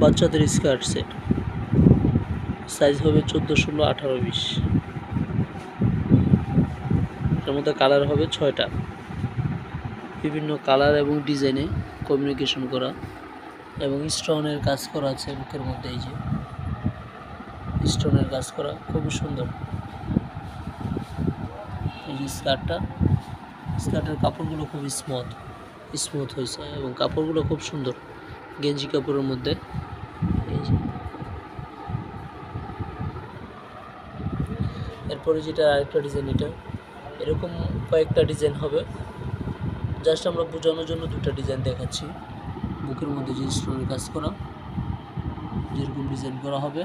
বাচ্চাদের skirt set. Size হবে চোদ্দ, ষোলো, আঠারো, বিশ। এর মধ্যে কালার হবে ছয়টা। বিভিন্ন কালার এবং ডিজাইনে কমিউনিকেশন করা এবং স্টোনের কাজ করা আছে বুকের মধ্যে এই যে। স্টোনের কাজ করা খুবই সুন্দর। এই যে স্কার্টটা, স্কার্টের কাপড়গুলো খুব স্মুথ স্মুথ হয়েছে এবং কাপড়গুলো খুব সুন্দর। গেঞ্জি কাপড়ের মধ্যে এই যে এরপরে যেটা আরেকটা ডিজাইন এটা, এরকম কয়েকটা ডিজাইন হবে। জাস্ট আমরা বোঝানোর জন্য দুটো ডিজাইন দেখাচ্ছি। বুকের মধ্যে যে স্টোনের কাজ করা, যেরকম ডিজাইন করা হবে।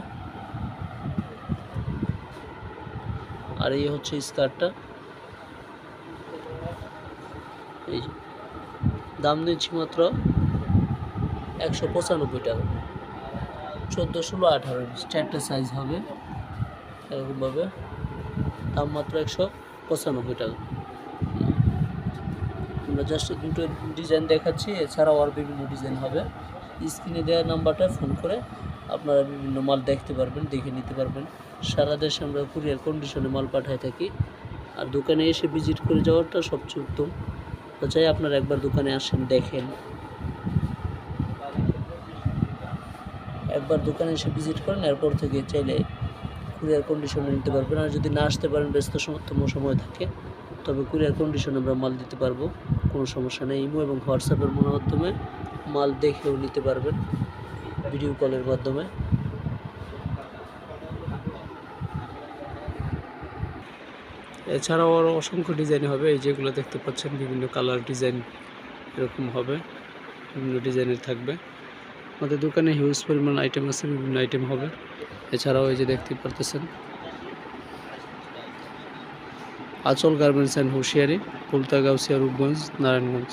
আর এই হচ্ছে স্কার্টটা এই দাম দিচ্ছি মাত্র একশো পঁচানব্বই টাকা। চোদ্দ ষোলো আঠারো চারটে সাইজ হবে। এরকমভাবে। দাম মাত্র একশো পঁচানব্বই টাকা। আমরা জাস্ট দুটো ডিজাইন দেখাচ্ছি, এছাড়াও আর বিভিন্ন ডিজাইন হবে। স্ক্রিনে দেওয়া নাম্বারটা ফোন করে আপনারা বিভিন্ন মাল দেখতে পারবেন, দেখে নিতে পারবেন। সারা দেশে আমরা কুরিয়ার কন্ডিশনে মাল পাঠাই থাকি। আর দোকানে এসে ভিজিট করে যাওয়াটা সবচেয়ে উত্তম। তো চাই আপনারা একবার দোকানে আসেন, দেখেন। একবার দোকানে এসে ভিজিট করেন, এরপর থেকে চাইলে কুরিয়ার কন্ডিশনে নিতে পারবেন। আর যদি না আসতে পারেন, ব্যস্ত সমতম সময় থাকে, তবে কুরিয়ার কন্ডিশনে আমরা মাল দিতে পারব। কোনো সমস্যা নেই। ইমো এবং হোয়াটসঅ্যাপের মাধ্যমে মাল দেখেও নিতে পারবেন ভিডিও কলের মাধ্যমে। এছাড়াও আরও অসংখ্য ডিজাইন হবে। এই যেগুলো দেখতে পাচ্ছেন, বিভিন্ন কালার ডিজাইন এরকম হবে। বিভিন্ন ডিজাইনের থাকবে। আমাদের দোকানে হিউজ পরিমাণ আইটেম আছে, বিভিন্ন আইটেম হবে। এছাড়াও এই যে দেখতে পারতেছেন, আচল গার্মেন্টস অ্যান্ড হুঁশিয়ারি পুলতা গাউসিয়া রূপগঞ্জ, নারায়ণগঞ্জ।